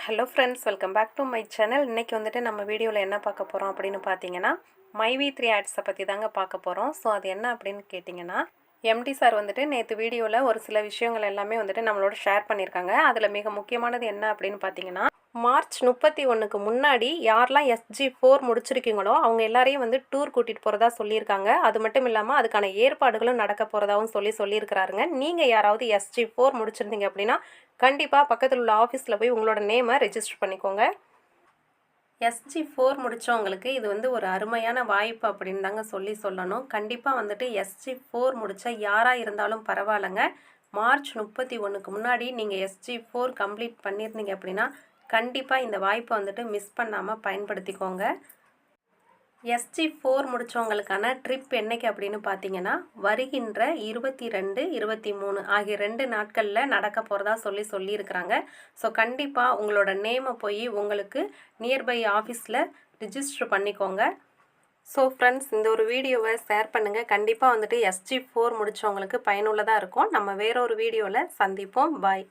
Hello friends welcome back to my channel இன்றைக்கி வந்துட்டு நம்ம வீடியோவில் என்ன பார்க்க போகிறோம் அப்படின்னு பார்த்தீங்கன்னா மைவி த்ரீ ஆட்ஸை பற்றி தாங்க பார்க்க போகிறோம் ஸோ அது என்ன அப்படின்னு கேட்டிங்கன்னா எம்டி சார் வந்துட்டு நேற்று வீடியோவில் ஒரு சில விஷயங்கள் எல்லாமே வந்துட்டு நம்மளோட ஷேர் பண்ணியிருக்காங்க. அதில் மிக முக்கியமானது என்ன அப்படின்னு பார்த்தீங்கன்னா மார்ச் முப்பத்தி ஒன்றுக்கு முன்னாடி யாரெல்லாம் எஸ்ஜி ஃபோர் முடிச்சிருக்கீங்களோ அவங்க எல்லாரையும் வந்து டூர் கூட்டிகிட்டு போகிறதா சொல்லியிருக்காங்க. அது மட்டும் இல்லாமல் அதுக்கான ஏற்பாடுகளும் நடக்க போகிறதாவும் சொல்லி சொல்லியிருக்கிறாருங்க. நீங்கள் யாராவது எஸ்ஜி ஃபோர் முடிச்சிருந்தீங்க அப்படின்னா கண்டிப்பாக பக்கத்தில் உள்ள ஆஃபீஸில் போய் உங்களோட நேமை ரெஜிஸ்டர் பண்ணிக்கோங்க. எஸ்ஜி ஃபோர் முடித்தவங்களுக்கு இது வந்து ஒரு அருமையான வாய்ப்பு அப்படின்னு தாங்க சொல்லி சொல்லணும். கண்டிப்பாக வந்துட்டு எஸ்ஜி ஃபோர் முடித்த யாராக இருந்தாலும் பரவாயில்லைங்க. மார்ச் முப்பத்தி ஒன்றுக்கு முன்னாடி நீங்கள் எஸ்ஜி ஃபோர் கம்ப்ளீட் பண்ணியிருந்தீங்க அப்படின்னா கண்டிப்பாக இந்த வாய்ப்பை வந்துட்டு மிஸ் பண்ணாமல் பயன்படுத்திக்கோங்க. எஸ்ஜி ஃபோர் முடித்தவங்களுக்கான ட்ரிப் என்னைக்கு அப்படின்னு பார்த்தீங்கன்னா வருகின்ற இருபத்தி ரெண்டு இருபத்தி மூணு ஆகிய ரெண்டு நாட்களில் நடக்க போகிறதா சொல்லி சொல்லியிருக்கிறாங்க. ஸோ கண்டிப்பாக உங்களோட நேமை போய் உங்களுக்கு நியர்பை ஆஃபீஸில் ரிஜிஸ்டர் பண்ணிக்கோங்க. ஸோ ஃப்ரெண்ட்ஸ் இந்த ஒரு வீடியோவை ஷேர் பண்ணுங்கள் கண்டிப்பாக வந்துட்டு எஸ்ஜி ஃபோர் முடித்தவங்களுக்கு பயனுள்ளதாக இருக்கும். நம்ம வேற ஒரு வீடியோவில் சந்திப்போம். பாய்